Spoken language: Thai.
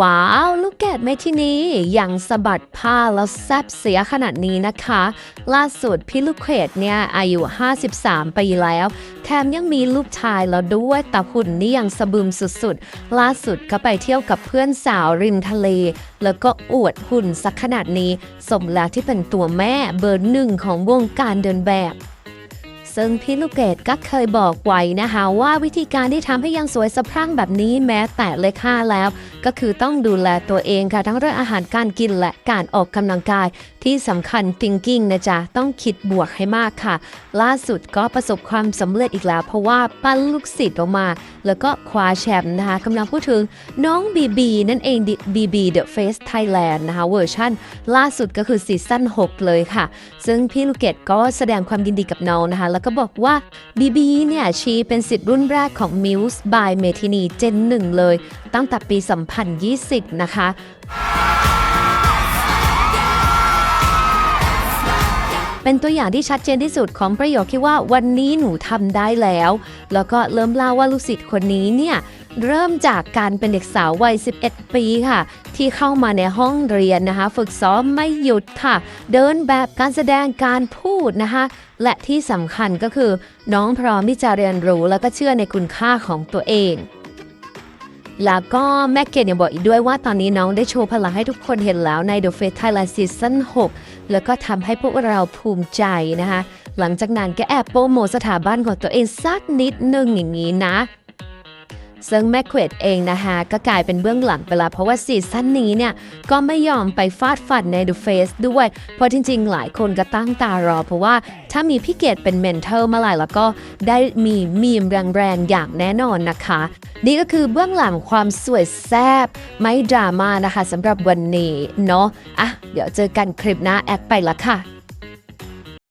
ว้าว ลูกแกดเมทินีอยังสะบัดผ้าแล้วแซบเสียขนาดนี้นะคะ ล่าสุดพี่ลูกเขดเนี่ย อายุ 53 ปีแล้ว แถมยังมีลูกชายแล้วด้วยแต่หุ่นนี่ยังสะบึมสุดๆ ล่าสุดก็ไปเที่ยวกับเพื่อนสาวริมทะเล แล้วก็อวดหุ่นสักขนาดนี้ สมแล้วที่เป็นตัวแม่เบอร์หนึ่งของวงการเดินแบบ ซึ่งพี่ลูกเกดก็เคยบอกไว้นะคะว่าวิธีการที่ทำให้ยังสวยสะพรั่งแบบนี้แม้แต่เล็กห้าแล้ว ก็คือต้องดูแลตัวเองค่ะ ทั้งเรื่องอาหารการกินและการออกกำลังกาย ที่สำคัญ thinking นะจ๊ะ ต้องคิดบวกให้มากค่ะ ล่าสุดก็ประสบความสำเร็จอีกแล้ว เพราะว่าปั้นลูกศิษย์ออกมา แล้วก็คว้าแชมป์นะคะกำลังพูดถึงน้องบีบีนั่นเอง BB The Face Thailand นะคะเวอร์ชั่น ล่าสุดก็คือซีซั่น6 เลยค่ะ ซึ่งพี่ลูกเกดก็แสดงความยินดีกับน้องนะคะ แล้วก็บอกว่าบีบีเนี่ยชีเป็นสิทธิ์รุ่นแรกของ Muse by เมทินีเจนหนึ่งเลย ตั้งแต่ปี 2020 นะคะ เป็นตัวอย่างที่ชัดเจนที่สุดของประโยคที่ว่าวันนี้หนูทำได้แล้ว แล้วก็เริ่มเล่าว่าลูกศิษย์คนนี้เนี่ยเริ่มจากการเป็นเด็กสาววัย 11 ปีค่ะ ที่เข้ามาในห้องเรียนนะคะ ฝึกซ้อมไม่หยุดค่ะ เดินแบบการแสดงการพูดนะคะ และที่สำคัญก็คือ น้องพร้อมที่จะเรียนรู้แล้วก็เชื่อในคุณค่าของตัวเอง แล้วก็แม่เกดยังบอกอีกด้วยว่าตอนนี้น้องได้โชว์พลังให้ทุกคนเห็นแล้วใน The Face Thailand Season 6 แล้วก็ทำให้พวกเราภูมิใจนะคะ หลังจากนั้นก็แอบโปรโมทสถาบันของตัวเองสักนิดนึงอย่างนี้นะ ซึ่งแม่เควดเองนะคะก็กลายเป็นเบื้องหลังไปล้วเพราะว่าซีซั่นนี้เนี่ยก็ไม่ยอมไปฟาดฟันใน The Face ด้วย เพราะจริงๆ หลายคนก็ตั้งตารอ เพราะว่าถ้ามีพี่เกดเป็นเมนเทอร์เมื่อไหร่แล้วก็ได้มีมีมแรงๆ อย่างแน่นอนนะคะ นี่ก็คือเบื้องหลังความสวยแซบไม่ดราม่านะคะสำหรับวันนี้เนาะอะเดี๋ยวเจอกันคลิปหน้าแอคไปละค่ะ